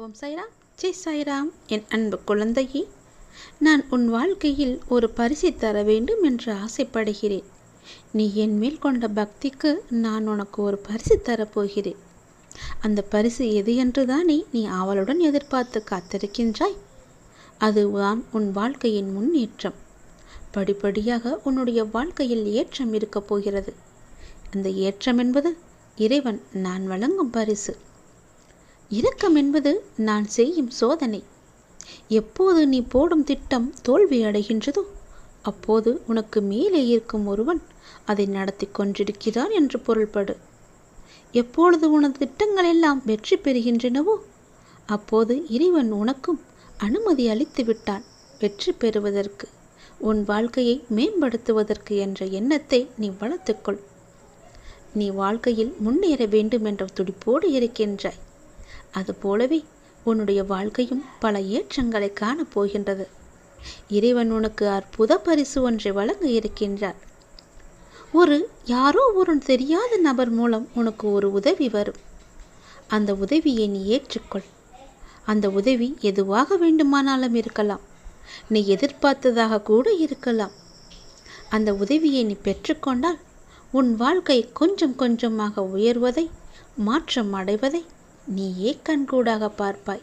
ஓம் சாய்ராம். ஜெய் சாய்ராம் என் அன்பு குழந்தையே. நான் உன் வாழ்க்கையில் ஒரு பரிசை தர வேண்டும் என்று ஆசைப்படுகிறேன். நீ என் மேல் கொண்ட பக்திக்கு நான் உனக்கு ஒரு பரிசு தரப்போகிறேன் அந்த பரிசு எது என்று தானே நீ அவளுடன் எதிர்பார்த்து காத்திருக்கின்றாய்? அதுதான் உன் வாழ்க்கையின் முன்னேற்றம். படிப்படியாக உன்னுடைய வாழ்க்கையில் ஏற்றம் இருக்கப் போகிறது. அந்த ஏற்றம் என்பது இறைவன் நான் வழங்கும் பரிசு. இரக்கம் என்பது நான் செய்யும் சோதனை. எப்போது நீ போடும் திட்டம் தோல்வி அடைகின்றதோ அப்போது உனக்கு மேலே இருக்கும் ஒருவன் அதை நடத்தி கொண்டிருக்கிறான் என்று பொருள்படு. எப்பொழுது உனது திட்டங்கள் எல்லாம் வெற்றி பெறுகின்றனவோ அப்போது இறைவன் உனக்கும் அனுமதி அளித்து விட்டான். வெற்றி பெறுவதற்கு உன் வாழ்க்கையை மேம்படுத்துவதற்கு என்ற எண்ணத்தை நீ வளர்த்துக்கொள் நீ வாழ்க்கையில் முன்னேற வேண்டும் என்ற துடிப்போடு இருக்கின்றாய். அதுபோலவே உன்னுடைய வாழ்க்கையும் பல ஏற்றங்களை காணப்போகின்றது இறைவன் உனக்கு அற்புத பரிசு ஒன்றை வழங்க இருக்கின்றார். ஒரு யாரோ ஒரு தெரியாத நபர் மூலம் உனக்கு ஒரு உதவி வரும். அந்த உதவியை நீ ஏற்றுக்கொள். அந்த உதவி எதுவாக வேண்டுமானாலும் இருக்கலாம். நீ எதிர்பார்த்ததாக கூட இருக்கலாம். அந்த உதவியை நீ பெற்றுக்கொண்டால் உன் வாழ்க்கை கொஞ்சம் கொஞ்சமாக உயர்வதை மாற்றம் அடைவதை நீயே கண்கூடாக பார்ப்பாய்.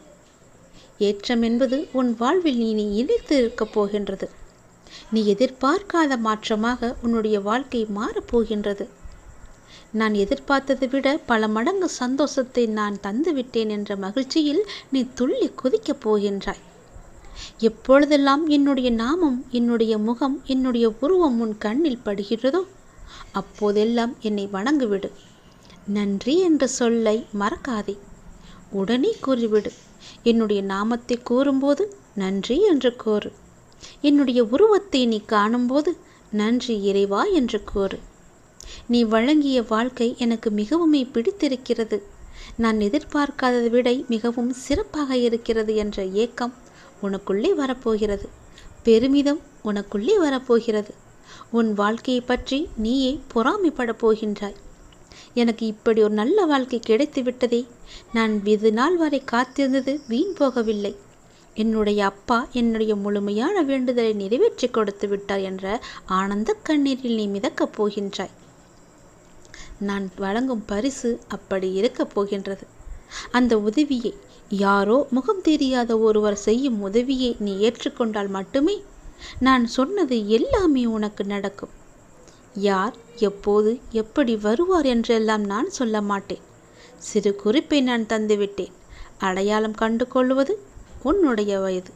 ஏற்றம் என்பது உன் வாழ்வில் நீ நீ இணைத்து இருக்கப் போகின்றது. நீ எதிர்பார்க்காத மாற்றமாக உன்னுடைய வாழ்க்கை மாறப்போகின்றது நான் எதிர்பார்த்ததை விட பல மடங்கு சந்தோஷத்தை நான் தந்துவிட்டேன் என்ற மகிழ்ச்சியில் நீ துள்ளி குதிக்கப் போகின்றாய். எப்பொழுதெல்லாம் என்னுடைய நாமம் என்னுடைய முகம் என்னுடைய உருவம் உன் கண்ணில் படுகிறதோ அப்போதெல்லாம் என்னை வணங்குவிடு. நன்றி என்ற சொல்லை மறக்காதே. உடனே கூறிவிடு. என்னுடைய நாமத்தை கூறும்போது நன்றி என்று கூறு. என்னுடைய உருவத்தை நீ காணும்போது நன்றி இறைவா என்று கூறு. நீ வழங்கிய வாழ்க்கை எனக்கு மிகவுமே பிடித்திருக்கிறது. நான் எதிர்பார்க்காததை விட மிகவும் சிறப்பாக இருக்கிறது என்ற ஏக்கம் உனக்குள்ளே வரப்போகிறது. பெருமிதம் உனக்குள்ளே வரப்போகிறது. உன் வாழ்க்கையை பற்றி நீயே பொறாமைப்படப் போகின்றாய். எனக்கு இப்படி ஒரு நல்ல வாழ்க்கை கிடைத்து விட்டதே. நான் வெகு நாள் வரை காத்திருந்தது வீண் போகவில்லை. என்னுடைய அப்பா என்னுடைய முழுமையான வேண்டுதலை நிறைவேற்றி கொடுத்து விட்டார் என்ற ஆனந்த கண்ணீரில் நீ மிதக்கப் போகின்றாய். நான் வழங்கும் பரிசு அப்படி இருக்கப் போகின்றது. அந்த உதவியை யாரோ முகம் தெரியாத ஒருவர் செய்யும் உதவியை நீ ஏற்றுக்கொண்டால் மட்டுமே நான் சொன்னது எல்லாமே உனக்கு நடக்கும். யார் எப்போது எப்படி வருவார் என்றெல்லாம் நான் சொல்ல மாட்டேன். சிறு குறிப்பை நான் தந்துவிட்டேன். அடையாளம் கண்டு கொள்வது உன்னுடைய வயது.